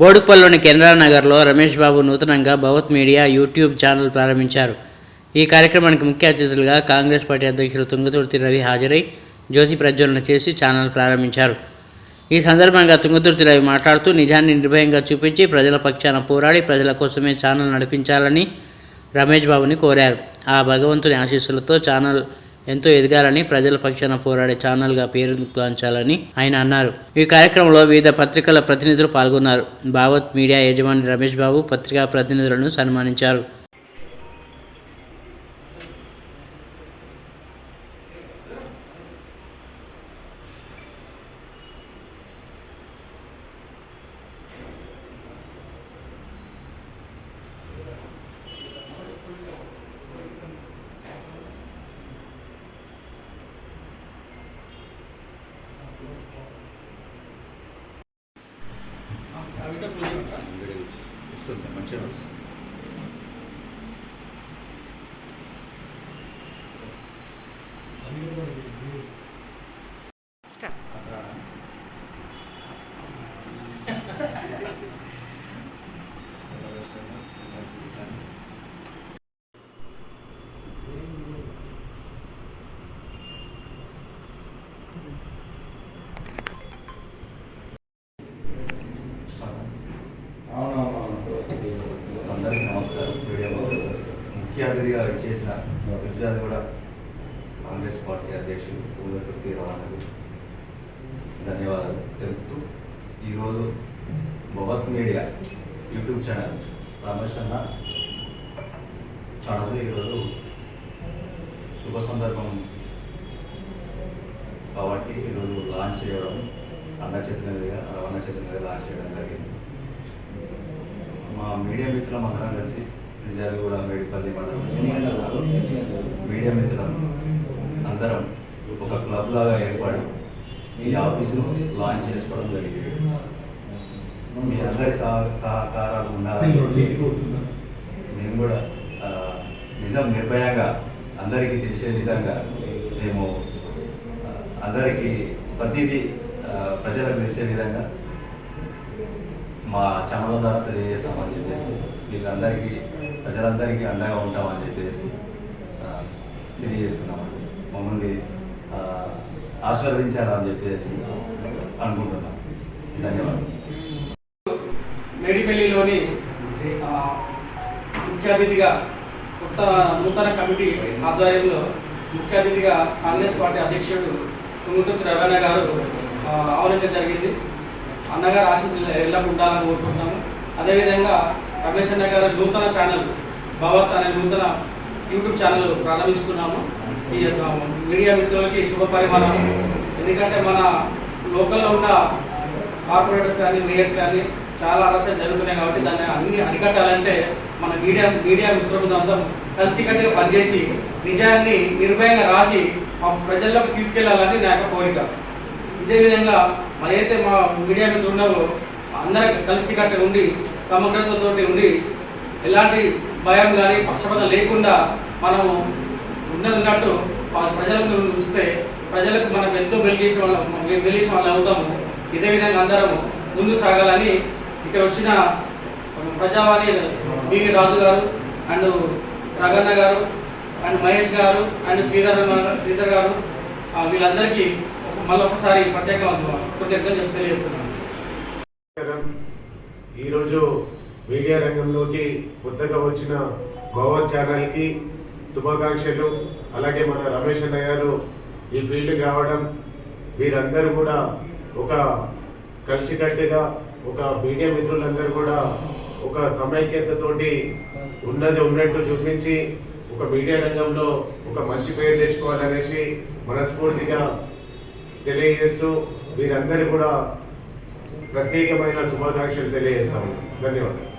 బోడుపల్లిలోని కెనరా నగర్లో రమేష్ బాబు నూతనంగా భవత్ media YouTube channel ప్రారంభించారు. ఈ కార్యక్రమానికి ముఖ్య అతిథులుగా కాంగ్రెస్ పార్టీ అధ్యక్షులు తుంగతుర్తి రవి హాజరై జ్యోతి ప్రజ్వలన చేసి ఛానల్ ప్రారంభించారు. ఈ సందర్భంగా తుంగతుర్తి రవి మాట్లాడుతూ నిజాన్ని నిర్భయంగా చూపించి ప్రజల పక్షాన పోరాడి ప్రజల కోసమే ఛానల్ నడిపించాలని రమేష్ బాబుని కోరారు. ఆ భగవంతుని ఆశీస్సులతో ఛానల్ ఎంతో ఎదగాలని ప్రజల పక్షాన పోరాడే ఛానల్గా పేరుగాంచాలని ఆయన అన్నారు. ఈ కార్యక్రమంలో వివిధ పత్రికల ప్రతినిధులు పాల్గొన్నారు. భావత్ మీడియా యజమాని రమేష్ బాబు పత్రికా ప్రతినిధులను సన్మానించారు. 这么个这样子 ముఖ్య అతిథిగా చేసిన గుజరాత్ కూడా కాంగ్రెస్ పార్టీ అధ్యక్షులు పూలతుర్తి రవాణాకు ధన్యవాదాలు తెలుపుతూ ఈరోజు Bhavat media YouTube channel Ramesh అన్న ఛానల్ ఈరోజు శుభ సందర్భం కాబట్టి ఈరోజు లాంచ్ చేయడం అన్న చేతుల మీదుగా రవాణా చేతుల లాంచ్ చేయడం జరిగింది. మా మీడియా మిత్రులం అందరం కలిసి విజయాలగూడ మేడిపల్లి మండలం మీడియా మిత్రులం అందరం ఒక క్లబ్ లాగా ఏర్పడి ఈ ఆఫీసును లాంచ్ చేసుకోవడం జరిగింది. మీ అందరి సహ సహకారాలు ఉండాలని మేము కూడా నిజం నిర్భయంగా అందరికీ తెలిసే విధంగా మేము అందరికీ ప్రతిదీ ప్రజలకు తెలిసే విధంగా మా ఛానల్ ద్వారా తెలియజేస్తామని చెప్పేసి వీళ్ళందరికీ ప్రజలందరికీ అండగా ఉంటామని చెప్పేసి తెలియజేస్తున్నామండి. మమ్మల్ని ఆశీర్వదించాలని చెప్పేసి అనుకుంటున్నాం. ధన్యవాదాలు. మేడిపల్లిలోని ముఖ్య అతిథిగా కొత్త నూతన కమిటీ ఆధ్వర్యంలో ముఖ్య అతిథిగా కాంగ్రెస్ పార్టీ అధ్యక్షుడు తుంగుతుర్తి రవణ గారు ఆ, ఆహ్వానించడం జరిగింది. అన్నగారు ఆశీస్సులు ఎల్లప్పుడు ఉండాలని కోరుకుంటున్నాము. అదేవిధంగా రమేష్ అన్న గారు నూతన ఛానల్ భవత్ అనే నూతన యూట్యూబ్ ఛానల్ ప్రారంభిస్తున్నాము. ఈ యొక్క మీడియా మిత్రులకి శుభ పరిమాణం ఎందుకంటే మన లోకల్లో ఉన్న కార్పొరేటర్స్ కానీ మేయర్స్ కానీ చాలా అలసలు జరుగుతున్నాయి కాబట్టి దాన్ని అన్ని అరికట్టాలంటే మన మీడియా మీడియా మిత్రులందరం కలిసికట్టుగా పనిచేసి నిజాన్ని నిర్భయంగా రాసి మా ప్రజల్లోకి తీసుకెళ్ళాలని నా యొక్క కోరిక. ఇదే విధంగా మరి అయితే మా మీడియా మిత్రులు ఉన్నారో అందరం కలిసికట్టుగా ఉండి సమగ్రతతోటి ఉండి ఎలాంటి భయం కానీ పక్షపాతం లేకుండా మనము ఉన్నదిన్నట్టు ప్రజల ఉంచితే ప్రజలకు మనం ఎంతో వెలిగేసిన వాళ్ళం వెలిగేసిన వాళ్ళు అవుతాము. ఇదే విధంగా అందరము ముందు సాగాలని ఇక్కడ వచ్చిన ప్రజావాణి బివి రాజు గారు అండ్ రగన్న గారు అండ్ మహేష్ గారు అండ్ శ్రీధర్ శ్రీధర్ గారు వీళ్ళందరికీ మళ్ళీ ఒకసారి ప్రత్యేకంగా కృతజ్ఞతలు తెలియజేస్తున్నాను. ఈరోజు మీడియా రంగంలోకి కొత్తగా వచ్చిన భవన్ ఛానల్కి శుభాకాంక్షలు. అలాగే మన రమేష్ అన్న గారు ఈ ఫీల్డ్కి రావడం వీరందరూ కూడా ఒక కలిసికట్టుగా ఒక మీడియా మిత్రులందరూ కూడా ఒక సమైక్యతతోటి ఉన్నది ఉన్నట్టు చూపించి ఒక మీడియా రంగంలో ఒక మంచి పేరు తెచ్చుకోవాలనేసి మనస్ఫూర్తిగా తెలియజేస్తూ మీరందరూ కూడా ప్రత్యేకమైన శుభాకాంక్షలు తెలియజేస్తాము. ధన్యవాదాలు.